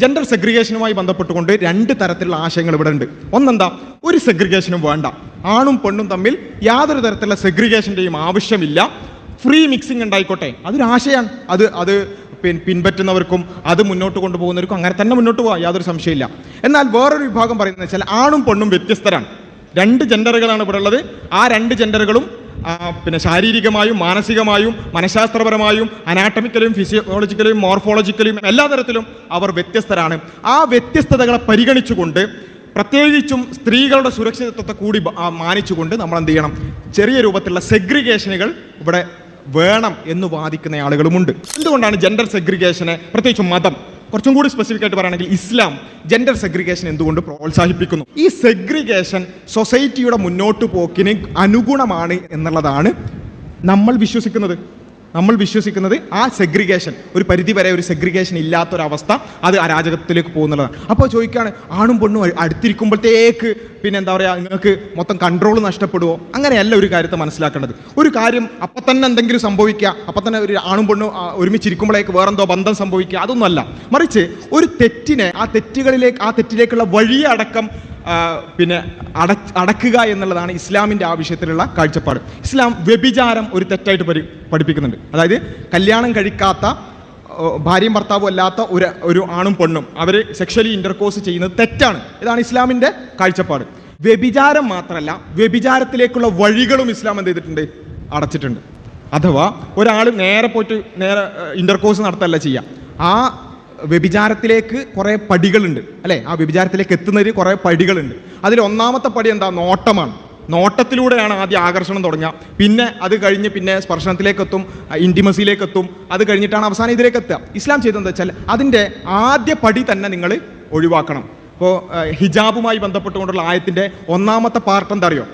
Gender സെഗ്രിഗേഷനുമായി ബന്ധപ്പെട്ടുകൊണ്ട് രണ്ട് തരത്തിലുള്ള ആശയങ്ങൾ ഇവിടെ ഉണ്ട്. ഒന്നെന്താ? ഒരു സെഗ്രിഗേഷനും വേണ്ട. ആണും പെണ്ണും തമ്മിൽ യാതൊരു തരത്തിലുള്ള സെഗ്രിഗേഷന്റെയും ആവശ്യമില്ല. Free mixing ഉണ്ടായിക്കോട്ടെ. അതൊരാശയാണ് അത് അത് പിൻ പിൻപറ്റുന്നവർക്കും അത് മുന്നോട്ട് കൊണ്ടുപോകുന്നവർക്കും അങ്ങനെ തന്നെ മുന്നോട്ട് പോകാം യാതൊരു സംശയമില്ല എന്നാൽ വേറൊരു വിഭാഗം പറയുന്നത് വെച്ചാൽ ആണും പെണ്ണും വ്യത്യസ്തരാണ്. രണ്ട് ജെൻഡറുകളാണ് ഇവിടെ ഉള്ളത്. ആ രണ്ട് ജെൻഡറുകളും പിന്നെ ശാരീരികമായും മാനസികമായും മനഃശാസ്ത്രപരമായും അനാട്ടമിക്കലും ഫിസിയോളജിക്കലും മോർഫോളജിക്കലും എല്ലാ തരത്തിലും അവർ വ്യത്യസ്തരാണ്. ആ വ്യത്യസ്തതകളെ പരിഗണിച്ചുകൊണ്ട് പ്രത്യേകിച്ചും സ്ത്രീകളുടെ സുരക്ഷിതത്വത്തെ കൂടി മാനിച്ചുകൊണ്ട് നമ്മൾ എന്ത് ചെയ്യണം? ചെറിയ രൂപത്തിലുള്ള സെഗ്രിഗേഷനുകൾ ഇവിടെ വേണം എന്ന് വാദിക്കുന്ന ആളുകളുമുണ്ട്. എന്തുകൊണ്ടാണ് ജെൻഡർ സെഗ്രിഗേഷനെ പ്രത്യേകിച്ചും മതം? കുറച്ചും കൂടി സ്പെസിഫിക് ആയിട്ട് പറയുകയാണെങ്കിൽ ഇസ്ലാം ജെൻഡർ സെഗ്രിഗേഷൻ എന്തുകൊണ്ട് പ്രോത്സാഹിപ്പിക്കുന്നു? ഈ സെഗ്രിഗേഷൻ സൊസൈറ്റിയുടെ മുന്നോട്ട് പോക്കിന് അനുഗുണമാണ് എന്നുള്ളതാണ് നമ്മൾ വിശ്വസിക്കുന്നത്. നമ്മൾ വിശ്വസിക്കുന്നത് ആ സെഗ്രിഗേഷൻ ഒരു പരിധി വരെ ഒരു സെഗ്രിഗേഷൻ ഇല്ലാത്തൊരവസ്ഥ അത് അരാജകത്തിലേക്ക് പോകുന്നുള്ളതാണ്. അപ്പോൾ ചോദിക്കുകയാണ് ആണും പെണ്ണും അടുത്തിരിക്കുമ്പോഴത്തേക്ക് പിന്നെ എന്താ പറയുക നിങ്ങൾക്ക് മൊത്തം കൺട്രോൾ നഷ്ടപ്പെടുമോ അങ്ങനെയല്ല ഒരു കാര്യത്തെ മനസ്സിലാക്കേണ്ടത്. ഒരു കാര്യം അപ്പം തന്നെ എന്തെങ്കിലും സംഭവിക്കുക അപ്പം തന്നെ ഒരു ആണും പെണ്ണും ഒരുമിച്ചിരിക്കുമ്പോഴേക്ക് വേറെന്തോ ബന്ധം സംഭവിക്കുക അതൊന്നുമല്ല. മറിച്ച് ഒരു തെറ്റിനെ ആ തെറ്റുകളിലേക്ക് ആ തെറ്റിലേക്കുള്ള വഴിയടക്കം പിന്നെ അട അടക്കുക എന്നുള്ളതാണ് ഇസ്ലാമിന്റെ ആവശ്യത്തിലുള്ള കാഴ്ചപ്പാട്. ഇസ്ലാം വ്യഭിചാരം ഒരു തെറ്റായിട്ട് പരി പഠിപ്പിക്കുന്നുണ്ട്. അതായത് കല്യാണം കഴിക്കാത്ത ഭാര്യയും ഭർത്താവും അല്ലാത്ത ഒരു ഒരു ആണും പെണ്ണും അവർ സെക്ഷലി ഇന്റർകോഴ്സ് ചെയ്യുന്നത് തെറ്റാണ്. ഇതാണ് ഇസ്ലാമിന്റെ കാഴ്ചപ്പാട്. വ്യഭിചാരം മാത്രമല്ല വ്യഭിചാരത്തിലേക്കുള്ള വഴികളും ഇസ്ലാം എന്ത് ചെയ്തിട്ടുണ്ട്? അടച്ചിട്ടുണ്ട്. അഥവാ ഒരാൾ നേരെ പോയിട്ട് നേരെ ഇന്റർകോഴ്സ് നടത്തല്ല ചെയ്യുക ആ വ്യഭിചാരത്തിലേക്ക് കുറേ പടികളുണ്ട് അല്ലേ? ആ വ്യഭിചാരത്തിലേക്ക് എത്തുന്നതിന് കുറേ പടികളുണ്ട്. അതിൽ ഒന്നാമത്തെ പടി എന്താ? നോട്ടമാണ്. നോട്ടത്തിലൂടെയാണ് ആദ്യം ആകർഷണം തുടങ്ങുക. പിന്നെ അത് കഴിഞ്ഞ് പിന്നെ സ്പർശനത്തിലേക്ക് എത്തും ഇന്റിമസിയിലേക്ക് എത്തും അത് കഴിഞ്ഞിട്ടാണ് അവസാനം ഇതിലേക്ക് എത്തുക ഇസ്ലാം ചെയ്തതെന്ന് വെച്ചാൽ അതിന്റെ ആദ്യ പടി തന്നെ നിങ്ങൾ ഒഴിവാക്കണം. ഇപ്പോൾ ഹിജാബുമായി ബന്ധപ്പെട്ടുകൊണ്ടുള്ള ആയത്തിന്റെ ഒന്നാമത്തെ പാർട്ട് എന്താ അറിയോ?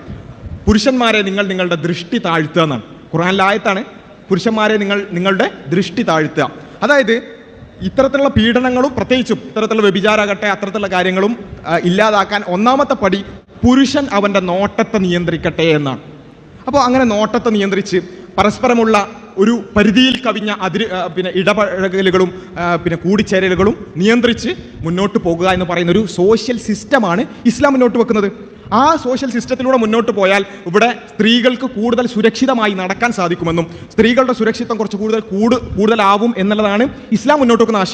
പുരുഷന്മാരെ നിങ്ങൾ നിങ്ങളുടെ ദൃഷ്ടി താഴ്ത്തുക എന്നാണ്. ഖുറാനിലെ ആയത്താണ് പുരുഷന്മാരെ നിങ്ങൾ നിങ്ങളുടെ ദൃഷ്ടി താഴ്ത്തുക. അതായത് ഇത്തരത്തിലുള്ള പീഡനങ്ങളും പ്രത്യേകിച്ചും ഇത്തരത്തിലുള്ള വ്യഭിചാരാകട്ടെ അത്തരത്തിലുള്ള കാര്യങ്ങളും ഇല്ലാതാക്കാൻ ഒന്നാമത്തെ പടി പുരുഷൻ അവന്റെ നോട്ടത്തെ നിയന്ത്രിക്കട്ടെ എന്നാണ്. അപ്പോൾ അങ്ങനെ നോട്ടത്തെ നിയന്ത്രിച്ച് പരസ്പരമുള്ള ഒരു പരിധിയിൽ കവിഞ്ഞ അതിര് പിന്നെ ഇടപഴകലുകളും പിന്നെ കൂടിച്ചേരലുകളും നിയന്ത്രിച്ച് മുന്നോട്ട് പോകുക എന്ന് പറയുന്ന ഒരു സോഷ്യൽ സിസ്റ്റമാണ് ഇസ്ലാം മുന്നോട്ട് വെക്കുന്നത്. ആ സോഷ്യൽ സിസ്റ്റത്തിലൂടെ മുന്നോട്ട് പോയാൽ ഇവിടെ സ്ത്രീകൾക്ക് കൂടുതൽ സുരക്ഷിതമായി നടക്കാൻ സാധിക്കുമെന്നും സ്ത്രീകളുടെ സുരക്ഷിതം കുറച്ച് കൂടുതൽ കൂട് കൂടുതലാവും എന്നുള്ളതാണ് ഇസ്ലാം മുന്നോട്ട് വെക്കുന്ന ആശയം.